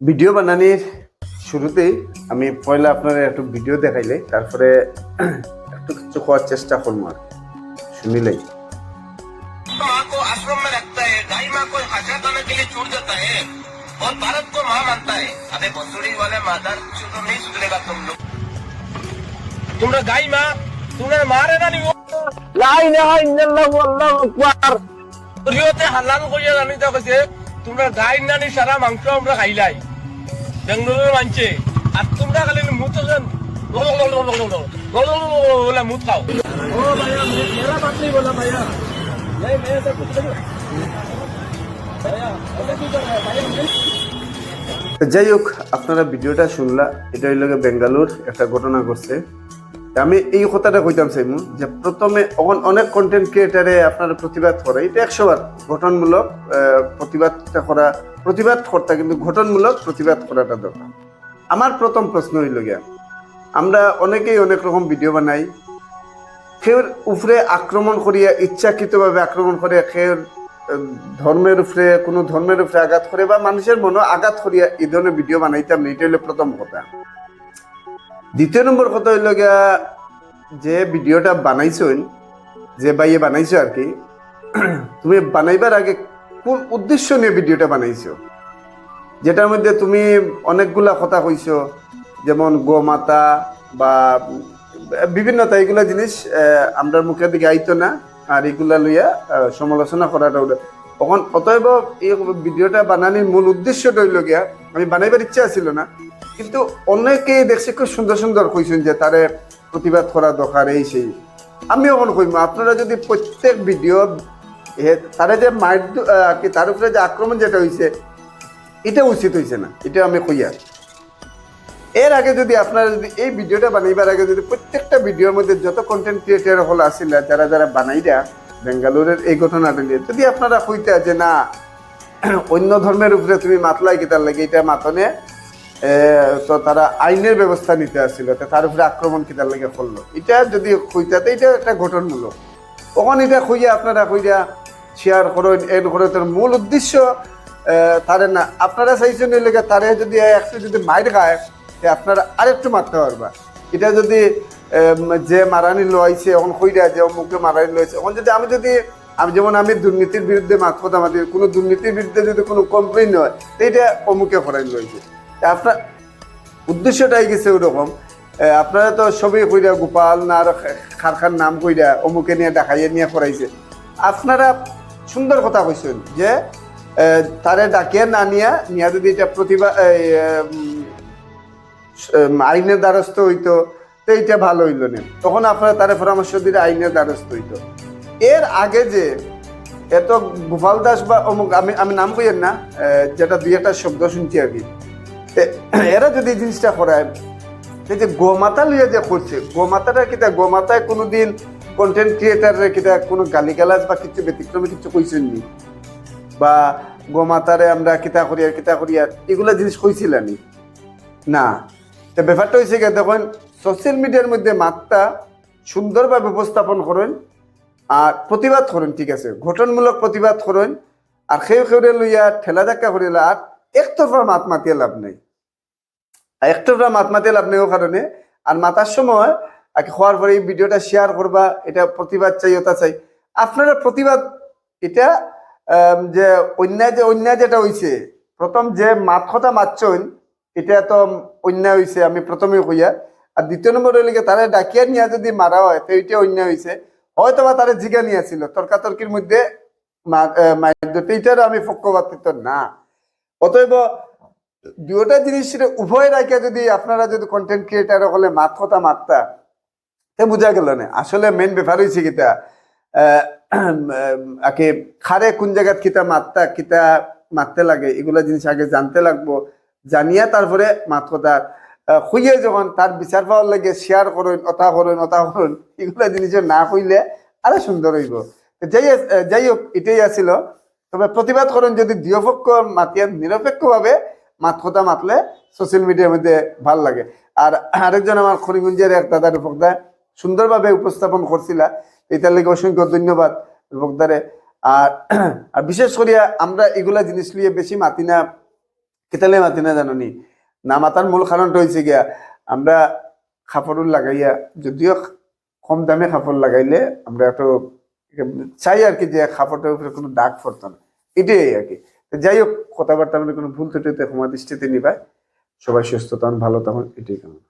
Video বানানির শুরুতেই আমি পয়লা আপনার একটু ভিডিও দেখাইলে তারপরে একটু কিছু হওয়ার চেষ্টা করবো আর কি। শুনিলেই माँ को आश्रम में रखता है गाय माँ को हजरत आने के लिए छूट जाता है और भारत को माँ मानता है अबे बसुड़ी वाले माता तो नहीं सुधरेगा तुम लोग तुमने गाय माँ तुमने मारे ना नहीं লা ইলাহা ইল্লাল্লাহু আল্লাহু আকবার রিওতে হালাল কইয়া জানি তো কইছে তোমরা গাই নানি সারা মাংস আমরা খাইলাই বেঙ্গলোরের মানছে আর তোমরা খালি মুত আছেন বলে মুত খাও তো যাই হোক আপনারা ভিডিওটা শুনলা এটা হইল বেঙ্গালোর একটা ঘটনা ঘটছে আমি এই কথাটা কইতাম চাইমু যে প্রথমে অন- অনেক কন্টেন্ট ক্রিয়েটারে আপনারা প্রতিবাদ করে এটা একশো বার গঠনমূলক প্রতিবাদটা করা প্রতিবাদ করতে কিন্তু গঠনমূলক প্রতিবাদ করাটা দরকার। আমার প্রথম প্রশ্ন হইল গিয়া আমরা অনেকেই অনেক রকম ভিডিও বানাই কেউর উপরে আক্রমণ করিয়া ইচ্ছাকৃতভাবে আক্রমণ করে আহ, ধর্মের উপরে কোনো ধর্মের উপরে আঘাত করে বা মানুষের মনে আঘাত করিয়া এই ধরনের ভিডিও বানাইতাম না এটা হলো প্রথম কথা। দ্বিতীয় নম্বর কথা হইল গিয়া যে ভিডিওটা বানাইছইন যে বাইয়ে বানাইছো আর কি তুমি বানাইবার আগে কোন উদ্দেশ্য নিয়ে ভিডিওটা বানাইছো? যেটার মধ্যে তুমি অনেকগুলা কথা কইছো, যেমন গোমাতা বা বিভিন্নতা এইগুলা জিনিস আমরা মুখের দিকে আইতো না, আর এগুলা লইয়া সমালোচনা করাটা তখন অতএব এই ভিডিওটা বানানির মূল উদ্দেশ্যটা হইল গিয়া, আমি বানাইবার ইচ্ছা ছিল না, কিন্তু অনেকেই দেখছি খুব সুন্দর সুন্দর কইছেন যে তারে প্রতিবাদ করা দরকার, এই সেই। আমি এখন কইম আপনারা যদি প্রত্যেক ভিডিও তারা যে মাইর কি, তার উপরে যে আক্রমণ যেটা হয়েছে এটা উচিত হয়েছে না, এটা আমি কইয়া এর আগে যদি আপনারা যদি এই ভিডিওটা বানাইবার আগে যদি প্রত্যেকটা ভিডিওর মধ্যে যত কন্টেন্ট ক্রিয়েটার হল আসিল, যারা যারা বানাইরা বেঙ্গালুরের এই ঘটনাটা নিয়ে, যদি আপনারা কইতা যে না, অন্য ধর্মের উপরে তুমি মাতলাই কি তার লাগে, এটা মাতনে তো তারা আইনের ব্যবস্থা নিতে আসছিল তার উপরে আক্রমণ কি তার লাগে করল। এটা যদি কইতাতে এটা একটা ঘটনমূলক তখন এটা কইয়া আপনারা কইয়া শেয়ার করেন এর করে তোর মূল উদ্দেশ্য তারে না, আপনারা চাইছেন লেগে তারে যদি একটু যদি মাইর খায় আপনারা আরেকটু মারতে পারবা। এটা যদি যে মারানি লইছে, এখন কইরা যে অমুকে মারানি লইছে, এখন যদি আমি যদি, আমি যেমন আমি দুর্নীতির বিরুদ্ধে মাত কথা মাতি, কোনো দুর্নীতির বিরুদ্ধে যদি কোনো কমপ্লেন হয়, তো এটা অমুকে করাই লইছে। আপনার উদ্দেশ্যটাই গেছে ওরকম আপনারা তো সবই কইরা গোপাল না আর খারখার নাম কইরা অমুকে নিয়ে দেখাইয়ে নিয়ে করাইছে আপনারা সুন্দর কথা কইছেন যে তারে ডাকিয়ে না নিয়া নিয়া যদি এটা প্রতিভা আইনের দ্বারস্থ হইতো, তো এইটা ভালো হইল না। তখন আপনারা তারে পরামর্শ দিলে আইনের দ্বারস্থ হইতো। এর আগে যে এত গোপাল দাস বা অমুক, আমি আমি নাম কইয়েন না যেটা দুই একটা শব্দ শুনছি কি এরা যদি জিনিসটা করায় এই যে গোমাতা লইয়া যে করছে, গোমাতাটা কিতা গোমাতায় কোনোদিন কন্টেন্ট ক্রিয়েটারে কিতা কোনো গালিগালাজ বা কিছু ব্যতিক্রমে কিছু কইছেন নি বা গোমাতারে আমরা কিতা করি আর কিতা করি আর এগুলা জিনিস কইছিলানি? না। তো ব্যাপারটা হয়েছে গিয়ে দেখুন সোশ্যাল মিডিয়ার মধ্যে মাত্রা সুন্দরভাবে উপস্থাপন করেন আর প্রতিবাদ করেন, ঠিক আছে? গঠনমূলক প্রতিবাদ করেন আর সেও সেউরে লইয়া ঠেলা ধাক্কা করিলা আর একতরফা মাত মাতিয়ে লাভ নেই। মাতিয়ে লাভ নেই ও কারণে আর মাতার সময় কি হওয়ার পরে এই ভিডিওটা শেয়ার করবা, এটা প্রতিবাদ চাই, ওটা চাই। আপনারা প্রতিবাদ, এটা যে অন্যায় যে অন্যায় যেটা হইছে, প্রথম যে মাত কথা মাতছেন এটা তো অন্যায় হইছে, আমি প্রথমে কইয়া। আর দ্বিতীয় নম্বর হইলে তারা ডাকিয়া নিয়ে যদি মারা হয়, তো এটা অন্যায় হইছে। হয়তো বা তারা জিগা নিয়েছিল তর্কাতর্কির মধ্যে এইটারও আমি পক্ষপাতিত্ব না। অতএব দুটা জিনিসের উভয় রাখে যদি আপনারা যদি কন্টেন্ট ক্রিয়েটার হলে মাত কথা মাত্রা তে বোঝা গেল না। আসলে মেন ব্যাপার হয়েছে কিতা আকে খারে কোন জায়গাত কিতা মাত্রা কিতা মারতে লাগে, এগুলা জিনিস আগে জানতে লাগবো। জানিয়া তারপরে মাত কথা খুইয়ে যখন তার বিচার পাওয়ার লাগে শেয়ার করুন অতা করুন অতা করুন, এগুলা জিনিসের না কইলে আরও সুন্দর হইব। যাই যাই হোক, এটাই আছিল। তবে প্রতিবাদ করেন যদি দুপক্ষ মাতিয়া নিরপেক্ষভাবে মাত কথা মাতলে সোশ্যাল মিডিয়ার মধ্যে ভালো লাগে। আর আরেকজন আমার খরিগঞ্জের এক দাদা রূপকদা সুন্দরভাবে উপস্থাপন করছিলা এটার লেগে অসংখ্য ধন্যবাদ রূপকদারে আর আর বিশেষ করিয়া আমরা এগুলা জিনিস নিয়ে বেশি মাতি না কেতালে মাতি না জানি না মাতার মূল কারণটা হয়েছে গিয়া, আমরা খাপড় লাগাইয়া, যদিও কম দামে খাপড় লাগাইলে আমরা একটু চাই আর কি যে খাপড়টার উপরে কোনো ডাক পড়তো না। এটাই আর কি। যাই হোক, কথাবার্তা আমাদের কোনো ভুল ত্রুটিতে ক্ষমা দৃষ্টিতে নিবায় সবাই সুস্থ তখন ভালো তখন এটাই কামনা।